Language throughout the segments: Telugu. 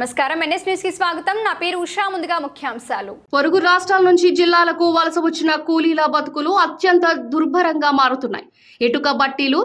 నమస్కారం. ఎన్ఎస్ న్యూస్కి స్వాగతం. నా పేరు ఉషా. ముందుగా ముఖ్యాంశాలు. పొరుగు రాష్ట్రాల నుంచి జిల్లాలకు వలస వచ్చిన కూలీల బతుకులు అత్యంత దుర్భరంగా మారుతున్నాయి. ఇటుక బట్టీలు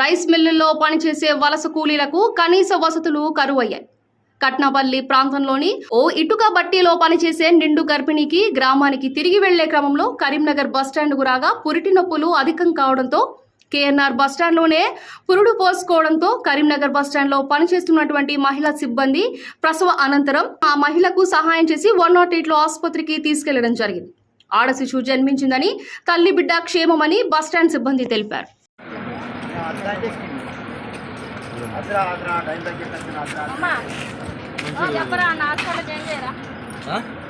రైస్ మిల్లుల్లో పనిచేసే వలస కూలీలకు కనీస వసతులు కరువయ్యాయి. కట్నపల్లి ప్రాంతంలోని ఓ ఇటుక బట్టీలో పనిచేసే నిండు గర్భిణికి గ్రామానికి తిరిగి వెళ్ళే క్రమంలో కరీంనగర్ బస్టాండ్కు రాగా పురిటి నొప్పులు అధికం కావడంతో కేఎన్ఆర్ బస్టాండ్లోనే పురుడు పోసుకోవడంతో కరీంనగర్ బస్టాండ్లో పనిచేస్తున్నటువంటి మహిళా సిబ్బంది ప్రసవ అనంతరం ఆ మహిళకు సహాయం చేసి వన్ నాట్ ఎయిట్లో ఆసుపత్రికి తీసుకెళ్ళడం జరిగింది. ఆడ శిశువు జన్మించిందని తల్లి బిడ్డ క్షేమమని బస్టాండ్ సిబ్బంది తెలిపారు.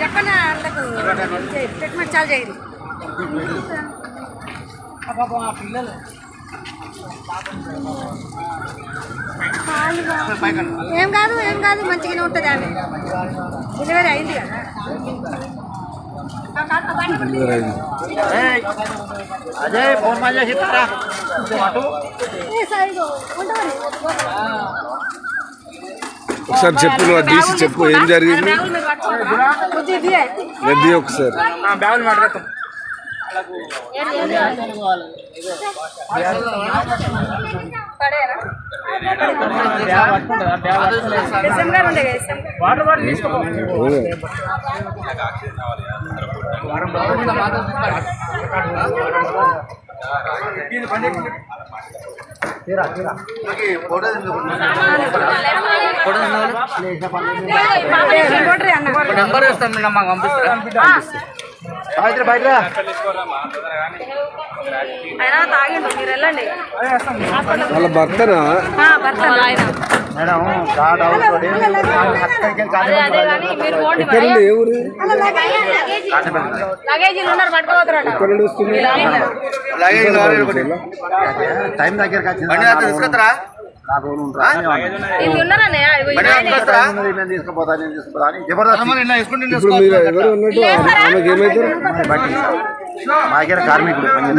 చెప్పనా వాళ్ళకు ట్రీట్మెంట్ చాలు చేయరు ఏం కాదు ఏం కాదు మంచిగానే ఉంటుంది ఆమె. డెలివరీ అయింది కదా. అజయ్ ఫోన్ పని చేసి ఇస్తారా? ఏ సరిగో ఉండవని ఒకసారి చెప్పు నువ్వు డీసీ చెప్పు ఏం జరిగింది బుద్ధి ఇదియే. రెడ్డి ఒకసారి ఆ బ్యాగులు మాట్లాడతాం ఫోటో నెంబర్ ఇస్తాను నిన్న మాకు పంపిస్తారా బయట బయట అయినా తాగిండు మీరు వెళ్ళండి. వాళ్ళ భర్తనా? ఆ, భర్త ఆయన మేడం కార్డ్ అవుట్ తోటి అక్కడికి అదే అదే కానీ మీరు పోండి ఎక్కడ నుండి ఏ ఊరు? లగేజీలు ఉన్నారు పట్టుకోవద్దురట ఎక్కడ నుండి వస్తుంది. టైం వచ్చింది. తీసుకొస్తారా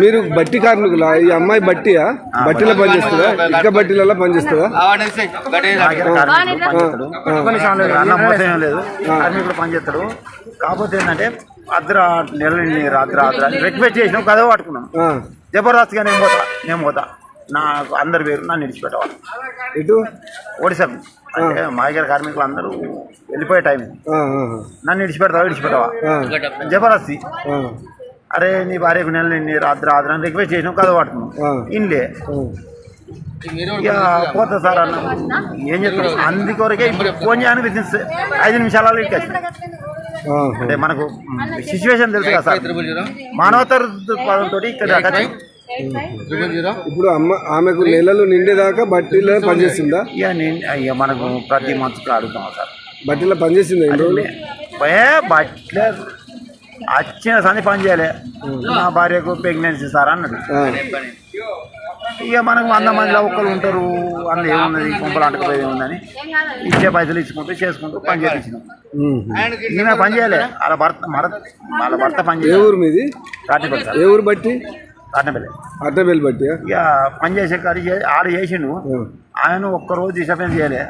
మీరు బట్టి. కార్మికులా ఈ అమ్మాయి బట్టియా? బట్టీలో పనిచేస్తుందా? ఇక్క బట్టీలలో పనిచేస్తుందా? కార్మికుడు పనిచేస్తాడు కాకపోతే ఏంటంటే అర్ధర నెల రాత్రి రాత్రి రిక్వెస్ట్ చేసినాం కదవ పట్టుకున్నాం. జబర్దస్త్గా నేను పోతా నేను పోతా. నాకు అందరి పేరు నన్ను విడిచిపెట్టవాలి ఇటు ఒడిశాకు అంటే మా దగ్గర కార్మికులు అందరూ వెళ్ళిపోయే టైం నన్ను విడిచిపెడతావా? విడిచిపెట్టవా జబర్దస్తి. అరే నీ భార్యకు నెల నిండి రాత్రి రాత్రి అని రిక్వెస్ట్ చేసినాం కదవ పట్టుకున్నాం ఆ. ఇన్లే. ఇక పోతా సార్ అన్న. ఏం చెప్తాను అందుకొరకే ఇప్పుడు ఫోన్ చేయడానికి విత్ ఇన్ ఐదు నిమిషాలలో. ఆహా. అంటే మనకు సిచ్యువేషన్ తెలుసు కదా సార్. మానవత పదంతో ఇక్కడ. ఇప్పుడు అమ్మ ఆమెకు నెలలు నిండేదాకా బట్టీలో పనిచేస్తుందా ఇక నేను ఇక మనకు ప్రతి మంత్కి అడుగుతాం సార్. బట్టీలో పనిచేసిందా రోజులు? బట్లే వచ్చిన సంది పని చేయాలి. నా భార్యకు ప్రెగ్నెన్సీ సార్ అన్నాడు. ఇక మనకు వంద మందిలో ఒక్కరు ఉంటారు. అందులో ఏమున్నది? కుంపలు అంటకపోయేది ఉందని ఇచ్చే పైసలు ఇచ్చుకుంటూ చేసుకుంటూ పని చేయించినాం ఉమ్. ఈమె పని చేయలే. వాళ్ళ భర్త మర వాళ్ళ భర్త పని ఏ ఊరు మీది? కాటిపల్లి సార్. ఏ ఊరు బట్టి? కాటిపల్లి అట్టబెల్లి బట్టియా ఇక పని చేసే కాడి ఆడ చేసిండు. ఆయన ఒక్కరోజు డిస్టర్బెన్స్ చేయలే.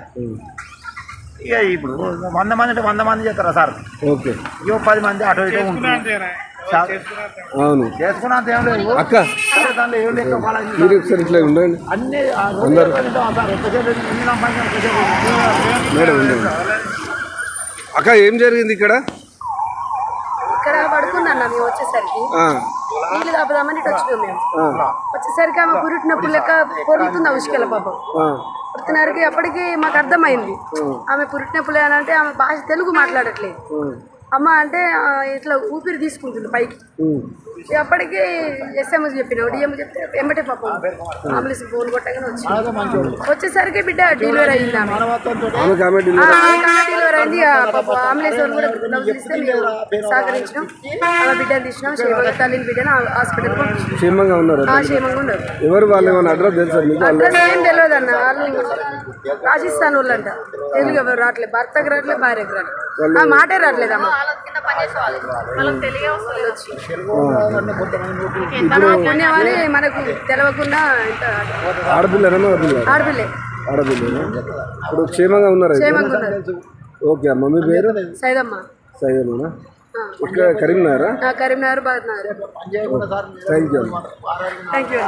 ఇక ఇప్పుడు వంద మంది అంటే వంద మంది చేస్తారా సార్? ఓకే. ఇక పది మంది అటు ఇటు ఉంటుంది అవును. చేసుకున్నంత ఏం లేదు. అక్క. మీరు ఒకసారి ఇట్లా ఉండండి. అన్ని మేడం ఉండండి. అక్క ఏం జరిగింది ఇక్కడ? ఇక్కడ పడుకున్నాను మేము వచ్చేసరికి. ఆ, నీళ్ళు తాపుదామని ఇటు వచ్చినాం మేము వచ్చేసరికి ఆమె పురిటినప్పుడు లెక్క పొరుగుతుంది ఉసుకెళ్ళ పాపం. ఆ, పుడుతున్నరికి అప్పటికి మాకు అర్థమైంది. ఆమె పురిటినప్పుడు అని అంటే ఆమె భాష తెలుగు మాట్లాడట్లేదు. అమ్మ అంటే ఇట్లా ఊపిరి తీసుకుంటుంది పైకి. అప్పటికి ఎస్ఎం చెప్పిన డిఎం చెప్తే ఎంబటే పాపం. అంబులెన్స్ ఫోన్ కొట్టగానే వచ్చింది వచ్చేసరికి బిడ్డ డెలివరీ అయింది ఆమె. డెలివరీ అయింది. ఆ పాపం అంబులెన్స్ వాళ్ళు కూడా ఇస్తే మేము సహకరించినాం. ఆమె బిడ్డను తీసినాం. క్షేమంగా తల్లిని బిడ్డను హాస్పిటల్ క్షేమంగా ఉన్నారు ఆ, క్షేమంగా ఉండదు ఎవరు వాళ్ళు అడ్రస్ తెలుసా అడ్రస్ ఏం తెలియదు అన్న. వాళ్ళు రాజస్థాన్ వాళ్ళంట. తెలుగు ఎవరు రావట్లేదు. భర్తకు రావట్లేదు భార్యకు రావట్లేదు. ఆ మాటే మనకు తెలవకుండా ఆడపిల్లనా ఆడపిల్లే ఇప్పుడు క్షేమంగా ఉన్నారు ఓకే అమ్మ మీ పేరు? సైదమ్మ. సైదమ్మనా? కరీంనగరా? ఆ, Karimnagar Badnagar thank you thank you